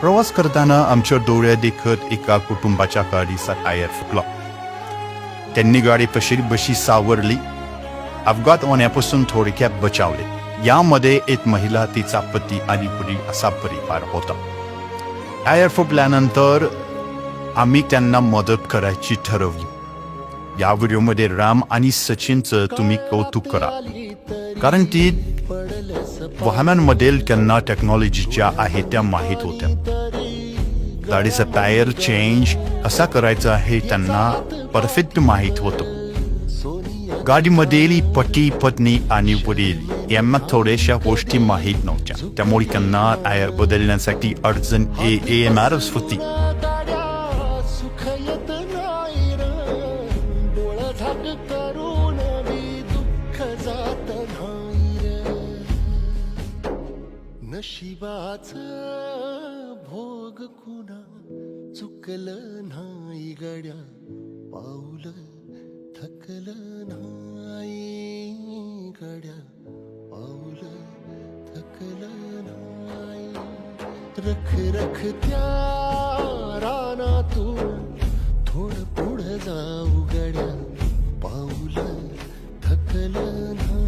प्रवास करताना आमच्या डोळ्या देखत एका कुटुंबाच्या गाडीचा टायर फुटला. त्यांनी गाडी पशीर बशी सावरली. अपघात होण्यापासून थोडक्यात बचावले. यामध्ये एक महिला तिचा पती आणि पुढील असा परिवार होता. टायर फुटल्यानंतर आम्ही त्यांना मदत करायची ठरवली. या व्हिडिओमध्ये राम आणि सचिनचं तुम्ही कौतुक करा. कारण ती वाहनांमधील त्यांना टेक्नॉलॉजीच्या आहे त्या माहीत होत्या. गाडीचा टायर चेंज कसा करायचा हे त्यांना परफेक्ट माहीत होतं. गाडीमधील पती पत्नी आणि वडील यांना थोड्याशा गोष्टी माहीत नव्हत्या. त्यामुळे त्यांना बदलण्यासाठी अडचण ए येणारच होती. नशिबाच भोग कुणा चुकलं नाही गड्या पाऊलं थकल नाही गड्या पाऊलं थकल नाही. रख रख त्या रानातून थोडं पुढं जाऊ गड्या पाऊलं थकल नाही.